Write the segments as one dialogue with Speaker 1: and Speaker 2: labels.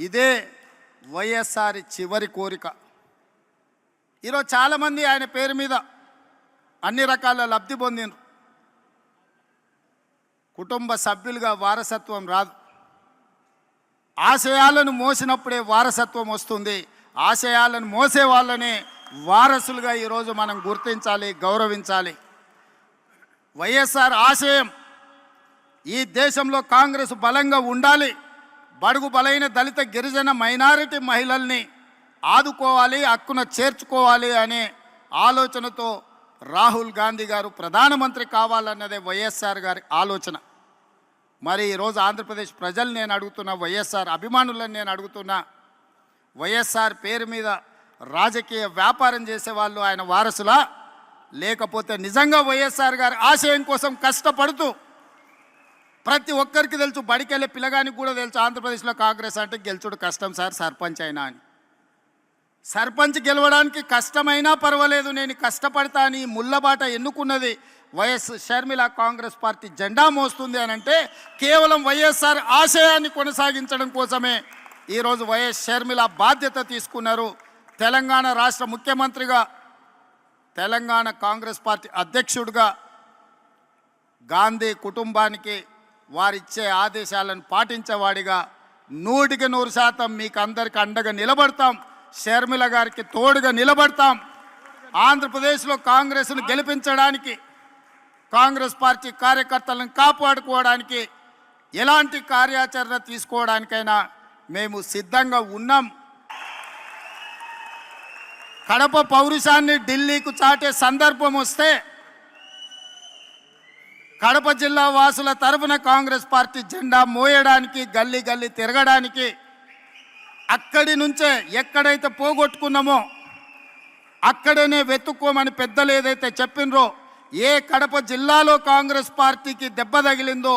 Speaker 1: ఇదే వైఎస్ఆర్ చివరి కోరిక. ఈరోజు చాలామంది ఆయన పేరు మీద అన్ని రకాల లబ్ధి పొందిండ్రు. కుటుంబ సభ్యులుగా వారసత్వం రాదు. ఆశయాలను మోసినప్పుడే వారసత్వం వస్తుంది. ఆశయాలను మోసే వాళ్ళనే వారసులుగా ఈరోజు మనం గుర్తించాలి గౌరవించాలి. వైఎస్ఆర్ ఆశయం ఈ దేశంలో కాంగ్రెస్ బలంగా ఉండాలి. బడుగు బలైన దళిత గిరిజన మైనారిటీ మహిళల్ని ఆదుకోవాలి హక్కున చేర్చుకోవాలి అనే ఆలోచనతో రాహుల్ గాంధీ గారు ప్రధానమంత్రి కావాలన్నదే వైఎస్ఆర్ గారి ఆలోచన. మరి ఈరోజు ఆంధ్రప్రదేశ్ ప్రజలు నేను అడుగుతున్న వైఎస్ఆర్ అభిమానులను నేను అడుగుతున్నా వైఎస్ఆర్ పేరు మీద రాజకీయ వ్యాపారం చేసే వాళ్ళు ఆయన వారసులా? లేకపోతే నిజంగా వైఎస్ఆర్ గారి ఆశయం కోసం కష్టపడుతూ ప్రతి ఒక్కరికి తెలుసు బడికెళ్ళే పిల్లగానికి కూడా తెలుసు ఆంధ్రప్రదేశ్లో కాంగ్రెస్ అంటే గెలుచుడు కష్టం సార్ సర్పంచ్ అయినా అని. సర్పంచ్ గెలవడానికి కష్టమైనా పర్వాలేదు నేను కష్టపడతా అని ముళ్ళబాట ఎన్నుకున్నది వైఎస్ షర్మిల కాంగ్రెస్ పార్టీ జెండా మోస్తుంది అని అంటే కేవలం వైఎస్ఆర్ ఆశయాన్ని కొనసాగించడం కోసమే ఈరోజు వైఎస్ షర్మిల బాధ్యత తీసుకున్నారు. తెలంగాణ రాష్ట్ర ముఖ్యమంత్రిగా తెలంగాణ కాంగ్రెస్ పార్టీ అధ్యక్షుడిగా గాంధీ కుటుంబానికి వారిచ్చే ఆదేశాలను పాటించేవాడిగా నూటికి నూరు శాతం మీకు అందరికి అండగా నిలబడతాం. షర్మిల గారికి తోడుగా నిలబడతాం. ఆంధ్రప్రదేశ్లో కాంగ్రెస్ను గెలిపించడానికి కాంగ్రెస్ పార్టీ కార్యకర్తలను కాపాడుకోవడానికి ఎలాంటి కార్యాచరణ తీసుకోవడానికైనా మేము సిద్ధంగా ఉన్నాం. కడప పౌరుషాన్ని ఢిల్లీకు చాటే సందర్భం వస్తే కడప జిల్లా వాసుల తరఫున కాంగ్రెస్ పార్టీ జెండా మోయడానికి గల్లీ గల్లీ తిరగడానికి అక్కడి నుంచే ఎక్కడైతే పోగొట్టుకున్నామో అక్కడనే వెతుక్కోమని పెద్దలు ఏదైతే చెప్పినరో ఏ కడప జిల్లాలో కాంగ్రెస్ పార్టీకి దెబ్బ తగిలిందో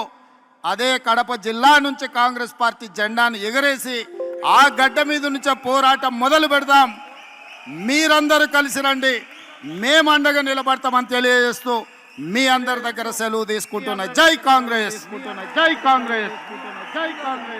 Speaker 1: అదే కడప జిల్లా నుంచి కాంగ్రెస్ పార్టీ జెండాను ఎగరేసి ఆ గడ్డ మీద నుంచే పోరాటం మొదలు పెడదాం. మీరందరూ కలిసి రండి. మేము అండగా నిలబడతామని తెలియజేస్తూ మీ అందరి దగ్గర సెలవు తీసుకుంటున్న జై కాంగ్రెస్. జై కాంగ్రెస్. జై కాంగ్రెస్.